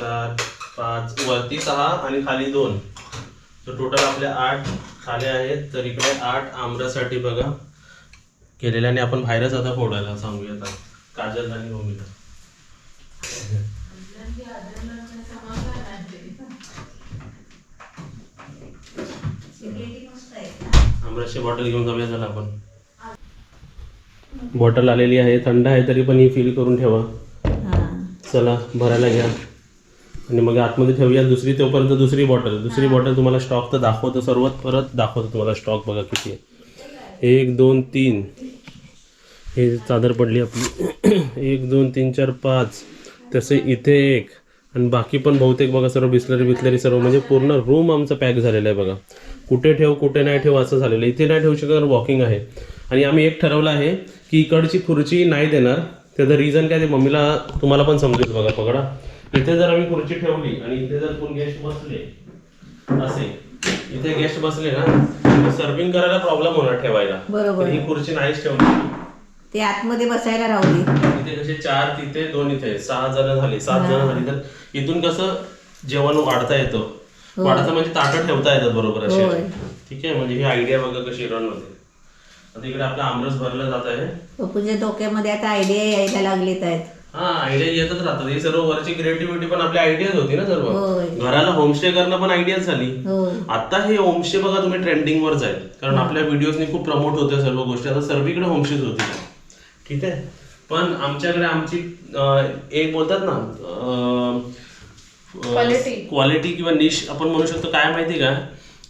चार पाच वरती सहा आणि खाली दोन. तर टोटल आपले आठ खाले आहेत. तर इकडे आठ आमरासाठी बघा. केलेले आणि आपण बाहेरच आता फोडायला सांगूया आता. काजल आणि भूमीला आमरसची बॉटल घेऊन जाऊया चला आपण. बॉटल आलेली आहे. थंड आहे तरी पण ही फिल करून ठेवा. चला भरायला घ्या. आणि मग आतमध्ये ठेवूया. दुसरी तोपर्यंत दुसरी बॉटल दुसरी बॉटल तुम्हाला स्टॉक तर दाखवतो. सर्वात परत दाखवतो तुम्हाला स्टॉक बघा किती आहे. एक दोन तीन. हे चादर पडली आपली. एक दोन तीन चार पाच. तसे इथे एक. आणि बाकी पण बहुतेक बघा सर्व बिस्लरी बिस्लरी सर्व. म्हणजे पूर्ण रूम आमचं पॅक झालेलं आहे बघा. कुठे ठेव कुठे नाही ठेव असं झालेलं आहे. इथे नाही ठेवू शकत वॉकिंग आहे. आणि आम्ही एक ठरवलं आहे की इकडची खुर्ची नाही देणार. त्याचं रिझन काय ते मम्मीला तुम्हाला पण समजेल बघा. पकडा. इथे जर आम्ही खुर्ची ठेवली आणि इथे जर कोण गेस्ट बसले असे इथे गेस्ट बसले ना सर्विंग करायला प्रॉब्लेम होणार ठेवायला. बरोबर. ही खुर्ची नाहीच ठेवली ते आतमध्ये बसायला राहू इथे कसे चार तिथे दोन इथे सहा जण झाली सात जण झाली. तर इथून कसं जेवण वाढता येतं. वाढता म्हणजे ताटं ठेवता येतात बरोबर असे. ठीक आहे म्हणजे ही आयडिया बघा कशी रन होते. आता इकडे आपला आमरस भरला जात आहे. पप्पूच्या डोक्यामध्ये आता आयडिया यायला लागलेत आहेत. हा आयडिया येतच राहतात. हे सर्व वरची क्रिएटिव्हिटी पण आपली आयडियाच होती ना सर्व. होय. घराला होमस्टे करणं पण आयडियाच झाली. होय. आता हे होमस्टे बघा तुम्ही ट्रेंडिंग वर जाईल. कारण आपल्या व्हिडिओजनी खूप प्रमोट होते सर्व गोष्टी. आता सर्वीकडे होमस्टेच होती. ठीक आहे? पण आमच्याकडे आमची अं, एक बोलतात ना क्वालिटी किंवा निश आपण म्हणू शकतो. काय माहिती का?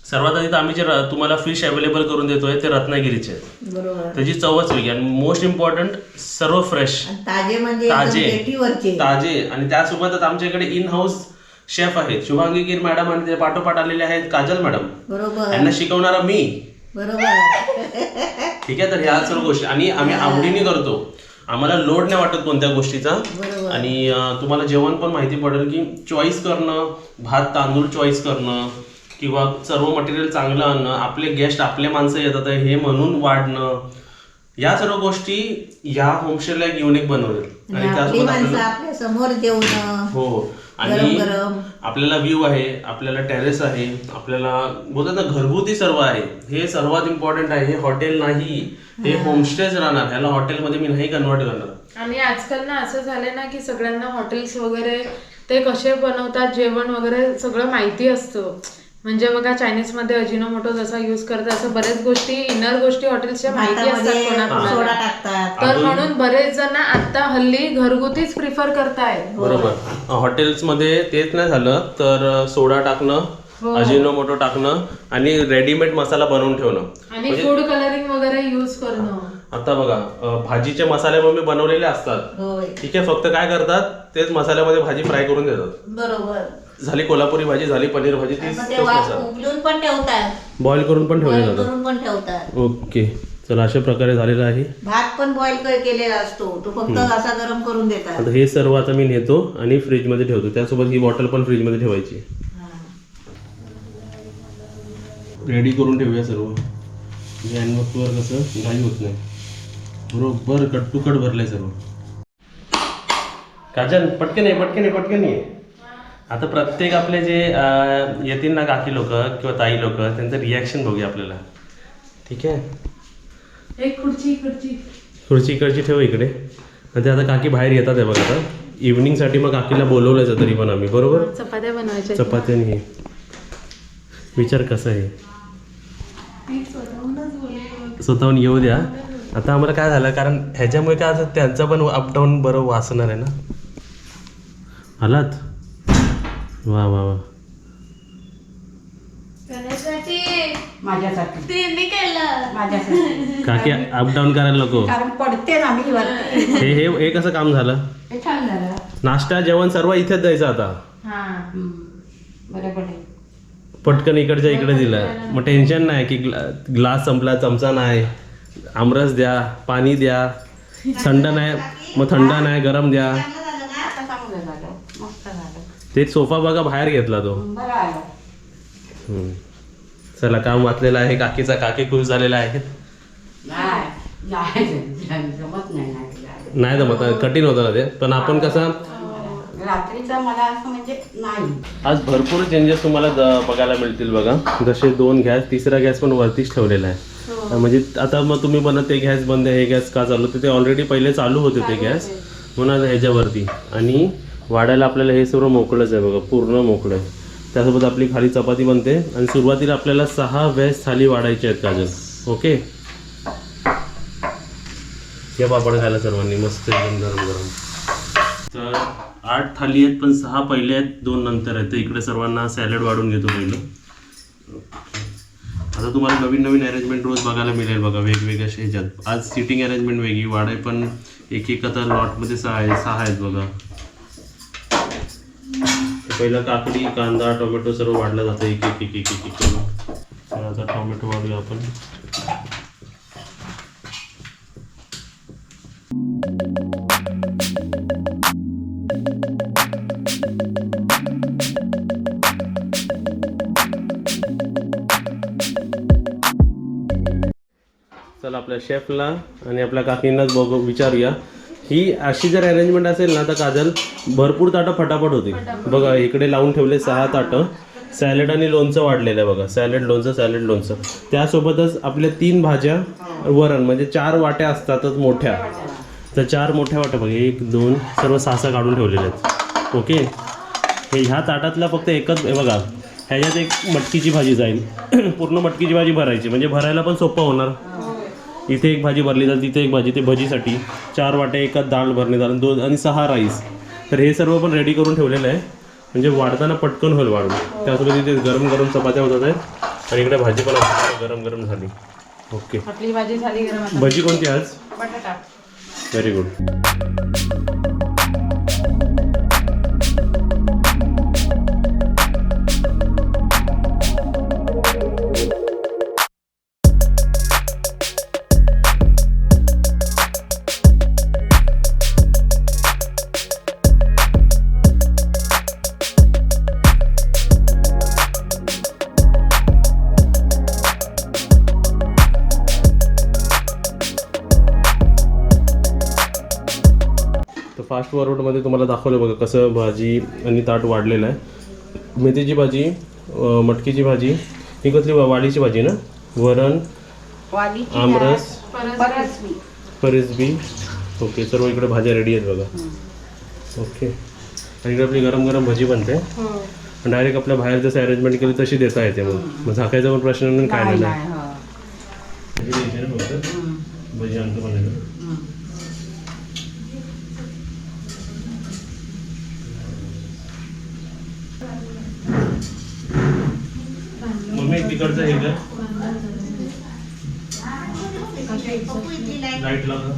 सर्वात आधी तर आम्ही जे तुम्हाला फिश अवेलेबल करून देतोय ते रत्नागिरीचे आहेत. बरोबर. त्याची चवच वेगळी आणि मोस्ट इम्पॉर्टंट सर्व फ्रेश आणि ताजे म्हणजे एकदम ताजे. पेटीवरचे. ताजे. आणि त्यासोबतच आमच्या इकडे इन हाऊस शेफ आहेत. शुभांगी गिर मॅडम आणि ते पाठोपाठ आलेले आहेत काजल मॅडम. बरोबर. यांना शिकवणारा मी. बरोबर. ठीक आहे तर ह्या सर्व गोष्टी. आणि आम्ही आवडीने करतो. आम्हाला लोड नाही वाटत कोणत्या गोष्टीचा. बरोबर. आणि अं, तुम्हाला जेवण पण माहिती पडेल की चॉईस करणं भात तांदूळ चॉईस करणं किंवा सर्व मटेरियल चांगलं आणणं आपले गेस्ट आपले माणसं येतात हे म्हणून वाढणं या सर्व गोष्टी या होमस्टेला एक युनिक बनवतात आणि आणि त्यासोबत आपल्यासमोर जेवण हो आणि आपल्याला व्ह्यू आहे आपल्याला टेरेस आहे आपल्याला बोलतात ना घरगुती सर्व आहे. हे सर्वात इम्पॉर्टंट आहे हे हॉटेल नाही हे होमस्टेच राहणार. ह्याला हॉटेलमध्ये मी नाही कन्वर्ट करणार. आणि आजकाल ना असं झालंय ना की सगळ्यांना हॉटेल्स वगैरे ते कसे बनवतात जेवण वगैरे सगळं माहिती असतं. म्हणजे बघा चायनीजमध्ये अजिनोमोटो जसा युज करतात असं बरेच गोष्टी इनर गोष्टी हॉटेल्सच्या माहिती असतात भातामध्ये कोणाकोणाला. सोडा टाकतात. तर म्हणून बरेच जण आता हल्ली घरगुतीच प्रिफर करतायत. बरोबर. हॉटेल्समध्ये तेच नाही झालं तर सोडा टाकणं अजिनोमोटो टाकणं आणि रेडीमेड मसाला बनवून ठेवणं. आणि फूड कलरिंग वगैरे युज करणं. आता बघा अं, भाजीचे मसाले मम्मी बनवलेले असतात. होय. ठीक आहे फक्त काय करतात तेच मसाल्यामध्ये भाजी फ्राय करून देतात. बरोबर. झाली कोल्हापुरी भाजी झाली पनीर भाजी मग ते तोच वा- मसाला. उबलून पण ठेवतात. बॉईल करून पण ठेवले बॉईल जातात. करून पण ठेवतात. ओके. चला अशा प्रकारे झालेलं आहे. भात पण बॉईल केलेला असतो. तो फक्त असा गरम करून देतात. आता हे सर्व आता मी नेतो आणि फ्रीजमध्ये ठेवतो. त्यासोबत ही बॉटल पण फ्रीजमध्ये ठेवायची. रेडी करून ठेवूया सर्व. हँडवर्कवर कसं घाई होत नाही. बरोबर कट टू कट भरलंय सर्व. काजल पटकन आहे पटकन आहे पटकन आहे आता प्रत्येक आपले जे अं, येतील ना काकी लोक किंवा ताई लोक त्यांचं रिॲक्शन बघूया आपल्याला. ठीक आहे? एक खुर्ची खुर्ची. खुर्ची इकडची ठेव इकडे. आणि ते आता काकी बाहेर येतात आहे बघा आता. इव्हनिंगसाठी मग काकीला बोलवलंच तरी पण आम्ही बरोबर? चपात्या बनवायच्या चपाती आणि हे विचार कसं आहे? स्वतःहून येऊ द्या. आता आम्हाला काय झालं कारण ह्याच्यामुळे काय असं त्यांचा पण अपडाऊन बरं वाचणार आहे ना. आलात? वा वा वा. माझ्यासाठी. तिने केलं. माझ्यासाठी. काकी अपडाऊन करायला नको. कारण पडते ना मी वरती. हे हे हे कसं काम झालं? हे छान झालं. नाश्ता जेवण सर्व इथेच जायचं आता. हा. हम्म. बरोबर आहे पटकन इकडच्या इकडे दिलं. मग टेन्शन नाही की ग्ला ग्लास संपला चमचा नाही. आमरस द्या पाणी द्या. थंड नाही मग थंड नाही गरम द्या आता चांगलं झालं मस्त झालं ते सोफा बघा बाहेर घेतला तो. चला काम वाचलेलं आहे. काकीचा काकी खुश झालेला आहे नाही नाही जमत कठीण होतं ना ते. पण आपण कसं रात्रीच भाजीचं मला असं म्हणजे नाही. आज भरपूर चेंजेस तुम्हाला बघायला मिळतील बघा. जसे दोन गॅस तिसरा गॅस पण वरतीच ठेवलेला आहे. म्हणजे आता मग तुम्ही बनत ते गॅस बंद आहे, हे गॅस का चालू होते? ते ऑलरेडी पहिले चालू होते ते गॅस. म्हणून आज ह्याच्यावरती. आणि वाढायला आपल्याला हे सर्व मोकळंच आहे बघा पूर्ण मोकळं आहे. त्यासोबत आपली खाली चपाती बनते आणि सुरुवातीला आपल्याला सहा व्याज थाली वाढायची आहेत काजल ओके? हे पापड खायला सर्वांनी मस्त एकदम गरम गरम. तर आठ थाली आहेत पण सहा पहिले आहेत दोन नंतर आहेत. तर इकडे सर्वांना सॅलड वाढून घेतो पहिलं. आता तुम्हाला नवीन नवीन अरेंजमेंट रोज बघायला मिळेल बघा वेगवेगळ्या अशा ह्याच्यात. आज सिटिंग अरेंजमेंट वेगळी वाढाय पण एक एक आता लॉटमध्ये सहा आहे सहा आहेत बघा. पहिला काकडी कांदा टोमॅटो सर्व वाढलं जातं एक एक एक एक एक करून. तर आता टोमॅटो वाढूया आपण. चला आपल्या शेफला आणि आपल्या काकींनाच बघू विचारूया. ही अशी जर अरेंजमेंट असेल ना तर काजल भरपूर ताटं फटाफट होती बघा इकडे लावून ठेवले सहा ताटं. सॅलड आणि लोणचं वाढलेलं आहे बघा. सॅलड लोणचं सॅलड लोणचं. त्यासोबतच आपल्या तीन भाज्या वरण म्हणजे चार वाट्या असतातच मोठ्या. तर चार मोठ्या वाट्या बघा. एक दोन सर्व सहा सहा काढून ठेवलेले आहेत. ओके? हे ह्या ताटातला फक्त एकच बघा. ह्याच्यात एक मटकीची भाजी जाईल. पूर्ण मटकीची भाजी भरायची. म्हणजे भरायला पण सोपं होणार. इथे एक भाजी भरली जाईल तिथे एक भाजी ते भजीसाठी चार वाट्या एकाच डाळ भरण्यात आलं दोन आणि सहा राईस. तर हे सर्व पण रेडी करून ठेवलेलं आहे. म्हणजे वाढताना पटकन होईल वाढून. त्यासोबत इथे गरम गरम चपात्या होतात आहेत. आणि इकडे भाजी पण गरम गरम झाली. ओके आपली भाजी झाली गरम भजी कोणती आज? बटाटा. व्हेरी गुड फास्ट फॉरवर्डमध्ये तुम्हाला दाखवलं बघा कसं भाजी आणि ताट वाढलेलं आहे. मेथीची भाजी मटकीची भाजी ही कसली वाडीची भाजी ना? वरण आमरस फरिसबी ओके सर्व इकडे भाज्या रेडी आहेत बघा. ओके. आणि इकडे आपली गरम गरम भजी बनते. डायरेक्ट आपल्या बाहेर जसं अरेंजमेंट केली तशी देता येते मग. मग झाकायचा पण प्रश्न नाही काय नाही नाही नाही हो. भजी द्यायची ना फक्त भजी आणतो पण येतो. हम्म. मम्मी तिकडचं हे कर. लाइट लावा.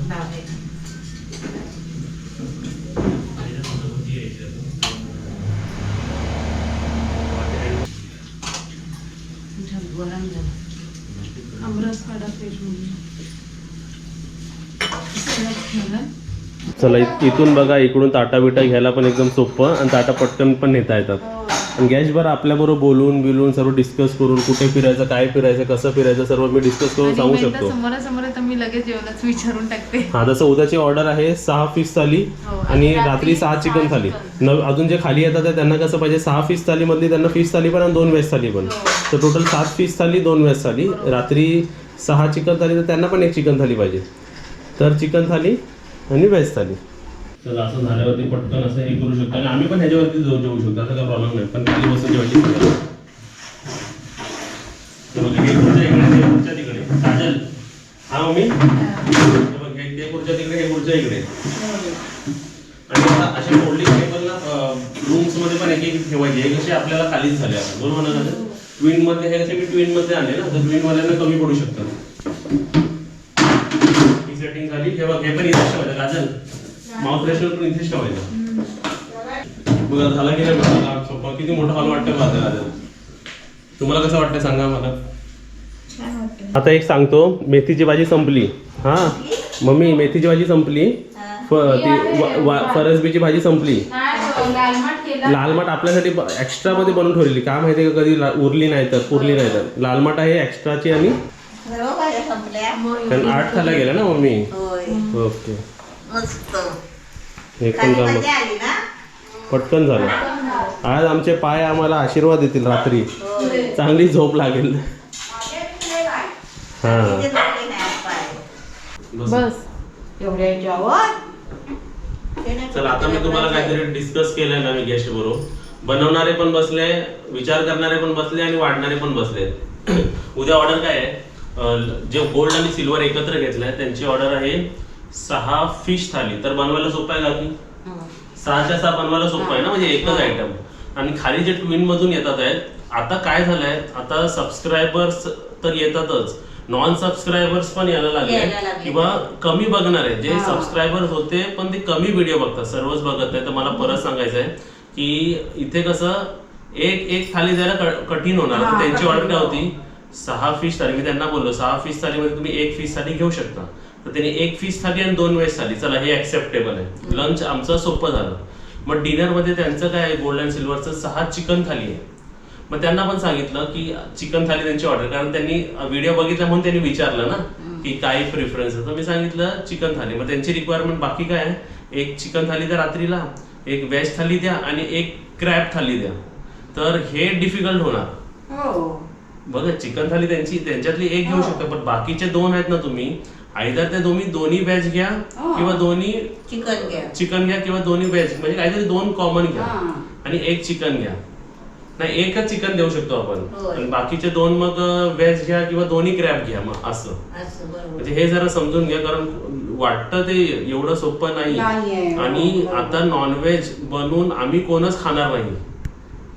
चला इथून बघा इकडून ताटा बिटा घ्यायला पण एकदम सोपं आणि ताटा पटकन पण नेता येतात. आणि गॅसवर आपल्याबरोबर बोलून बिलून सर्व डिस्कस करून कुठे फिरायचं काय फिरायचं कसं फिरायचं सर्व मी डिस्कस करून सांगू शकतो. समोरासमोर तर मी लगेच जेवणच विचारून टाकते. हा जसं उद्याची ऑर्डर आहे सहा फिश थाली हो, आणि रात्री सहा चिकन थाली. न अजून जे खाली येतात त्यांना कसं पाहिजे सहा फिश थालीमधली त्यांना फिश थाली पण आणि दोन व्हेज थाली पण. तर टोटल सात फिश थाली दोन व्हेज थाली. रात्री सहा चिकन थाली तर त्यांना पण एक चिकन थाली पाहिजे. तर चिकन थाली आणि व्हेज थाली. चला असं झाल्यावरती पटकन असं हे करू शकतो. आणि आम्ही पण ह्याच्यावरती जाऊ जेवू शकतो. असं काही प्रॉब्लेम नाही. पण खाली बसून जेवायची तिकडे. काजल. हा मम्मी? खुर्च्या तिकडे हे खुर्च्या इकडे. आणि आता असे फोल्डिंग टेबल ना रूम्समध्ये पण एक एक ठेवायचे हे आपल्याला खालीच झाले आता. बरोबर ना ट्विनमध्ये हे कसे मी ट्विनमध्ये आले ना. तर ट्विन वाल्यांना कमी पडू शकतात ही सेटिंग झाली. हे बघ हे पण ठेवायचं. काजल. माउथ प्रेशर पण इथेच ठेवायचं. बघा झाला की नाही बघा सोपा. किती मोठा हॉल वाटतं का तुम्हाला कसं वाटतं सांगा मला. आता एक सांगतो मेथीची भाजी संपली. हा? मम्मी मेथीची भाजी संपली. फरसबीची भाजी संपली. लालमाट केला लालमाट आपल्यासाठी एक्स्ट्रा मध्ये बनवून ठेवलेली. काय माहितीये का कधी ला- उरली नाही तर पुरली नाही तर. लालमाट आहे एक्स्ट्राची आणि कारण आठ खायला गेल्या ना मम्मी? होय. ओके. मस्त एक काली पण काम भाजी आली ना? पटकन झालं. आज आमचे पाय आम्हाला आशीर्वाद देतील रात्री. चांगली झोप लागेल. हा. बस. एवढ्या चल आता मी तुम्हाला काहीतरी डिस्कस केलंय ना मी गेस्ट बरोबर बनवणारे पण बसले विचार करणारे पण बसले आणि वाढणारे पण बसले. उद्या ऑर्डर काय आहे? जे गोल्ड आणि सिल्वर एकत्र घेतलंय त्यांची ऑर्डर आहे सहा फिश थाली. तर बनवायला सोपं आहे का की हं. सहाच्या सहा बनवायला सोपं आहे ना? म्हणजे एकच आयटम आणि खाली जे ट्विन मधून येतात आहेत आता काय झालंय? आता सबस्क्रायबर्स तर येतातच. नॉन सबस्क्रायबर्स पण यायला लागले. किंवा कमी बघणार आहे जे सबस्क्रायबर्स होते पण ते कमी व्हिडिओ बघतात. सर्वच बघत नाही तर मला परत सांगायचं आहे की इथे कसं एक एक थाली द्यायला कठीण होणार. हा, त्यांची ऑर्डर काय हो. होती? सहा फिश थाली. मी त्यांना बोललो सहा फिश थालीमध्ये तुम्ही एक फिश थाली घेऊ शकता. तर त्यांनी एक फिश थाली आणि दोन वेज थाली चला हे ऍक्सेप्टेबल आहे. लंच आमचं सोपं झालं. मग डिनरमध्ये त्यांचं काय आहे? गोल्ड अँड सिल्वरचं सहा चिकन थाली आहे. मग त्यांना पण सांगितलं की चिकन थाली त्यांची ऑर्डर कारण त्यांनी व्हिडिओ बघितला म्हणून त्यांनी विचारलं ना की काय प्रिफरन्स आहे? तर मी सांगितलं चिकन थाली. मग त्यांची रिक्वायरमेंट बाकी काय आहे? एक चिकन थाली द्या रात्रीला एक व्हेज थाली द्या आणि एक क्रॅब थाली द्या. तर हे डिफिकल्ट होणार. हो. बघा चिकन थाली त्यांची त्यांच्यातली एक घेऊ शकता पण बाकीचे दोन आहेत ना तुम्ही आयदर ते दोन्ही दोन्ही व्हेज घ्या हो. किंवा दोन्ही चिकन घ्या. चिकन घ्या किंवा दोन्ही व्हेज म्हणजे काहीतरी दोन कॉमन घ्या. हा. आणि एक चिकन घ्या. नाही एकच चिकन देऊ शकतो आपण. होय. आणि बाकीचे दोन मग व्हेज घ्या किंवा दोन्ही क्रॅब घ्या मग असं. असं बरोबर. म्हणजे हे जरा समजून घ्या कारण वाटतं ते एवढं सोपं नाही. आणि बरोबर. आता नॉनव्हेज बनवून आम्ही कोणच खाणार नाही.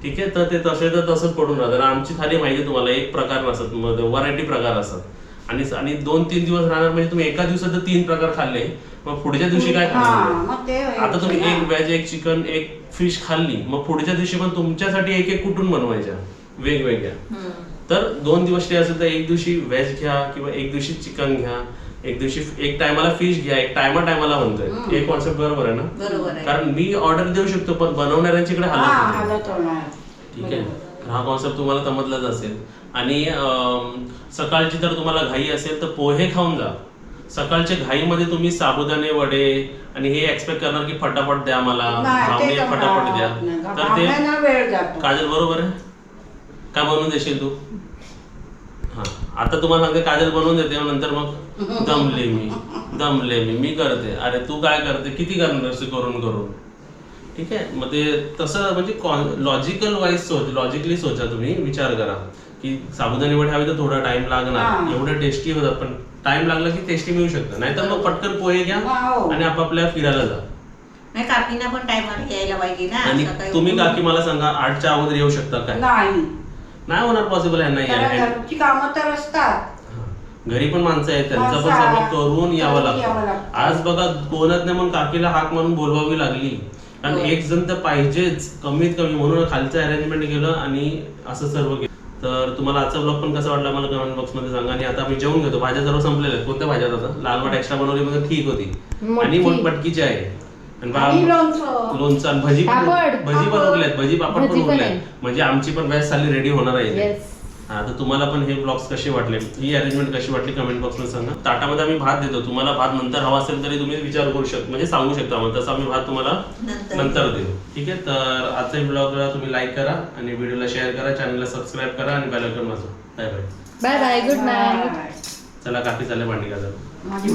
ठीक आहे? तर ते तसे तर तसंच पडून राहतं आणि आमची थाली माहिती आहे तुम्हाला एक प्रकार नसत व्हरायटी प्रकार असतात. आणि आणि दोन तीन दिवस राहणार म्हणजे तुम्ही एका दिवसात जर तीन प्रकार खाल्ले मग पुढच्या दिवशी काय खाणार? आता तुम्ही एक. व्हेज एक चिकन एक फिश खाल्ली मग पुढच्या दिवशी पण तुमच्यासाठी एक एक कुठून बनवायच्या? वेगवेगळ्या. तर दोन दिवस ते असेल तर एक दिवशी व्हेज घ्या किंवा एक दिवशी चिकन घ्या एक दिवशी एक टायमाला फिश घ्या एक टायमा टायमाला म्हणतोय. हे कॉन्सेप्ट बरोबर आहे ना? कारण मी ऑर्डर देऊ शकतो पण बनवणाऱ्यांच्याकडे हालत ठीक आहे. हा कॉन्सेप्ट तुम्हाला समजलाच असेल. आणि सकाळची तर तुम्हाला घाई असेल तर पोहे खाऊन जा. सकाळच्या घाईमध्ये तुम्ही साबुदाणे वडे आणि हे एक्सपेक्ट करणार की फटाफट द्या मला. फटाफट द्या. तर ते काजल बरोबर आहे? काय बनवून देशील तू? हा. आता तुम्हाला सांगते काजल बनवून देते नंतर मग दमले मी. दमले मी. मी करते. अरे तू काय करते? किती करणार करून करून ठीक आहे? मग ते तसं म्हणजे लॉजिकल वाईज सोच लॉजिकली सोचा तुम्ही विचार करा. की साबुदाणे वडे हवे तर थोडा टाइम लागणार. हा. एवढं टेस्टी होतात पण टाइम लागला की टेस्टी मिळू शकतं. नाहीतर मग पटकन पोहे घ्या वाव. आणि आपापल्या फिरायला जा. नाही काकीना पण यायला पाहिजे ना. आणि तुम्ही. काकी मला सांगा आठच्या अगोदर येऊ शकता काय? नाही. नाही होणार पॉसिबल कामं तर असतात. घरी पण माणसं आहेत त्यांचं पण आहेत. करून यावं लागतं. आज बघा कोणच नाही म्हणून काकीला हाक मारून बोलवावी लागली. कारण. एक जण तर पाहिजेच. कमीत कमी म्हणून खालचं अरेंजमेंट केलं आणि असं सर्व केलं. तर तुम्हाला आजचा ब्लॉग पण कसा वाटला मला कमेंट बॉक्समध्ये सांगा. आणि आता मी जेवून घेतो. भाज्या सर्व संपलेल्या कोणत्या भाज्या होत्या लाल वाट एक्स्ट्रा बनवली म्हणजे ठीक होती. आणि मटकी. मटकीची आहे. आणि लोणचं. आणि भजी. भजी. उरल्यात भजी पापड पण आहे. म्हणजे आमची पण व्याज साली रेडी होणार आहे हा तर तुम्हाला पण हे ब्लॉग्स कसे वाटले? ही अरेंजमेंट कशी वाटली कमेंट बॉक्समध्ये सांगा. ताटामध्ये आम्ही भात देतो. तुम्हाला भात नंतर हवा असेल तरी तुम्ही विचार करू शकता. म्हणजे सांगू शकता मग तसं आम्ही भात तुम्हाला नंतर. नंतर देऊ. ठीक आहे? तर आजच्या ब्लॉगला तुम्ही लाईक करा आणि व्हिडिओला शेअर करा. चॅनलला सबस्क्राईब करा आणि बेल आयकॉन वाजवा. Bye bye bye bye good night. चला काकी चालले भांडी माझी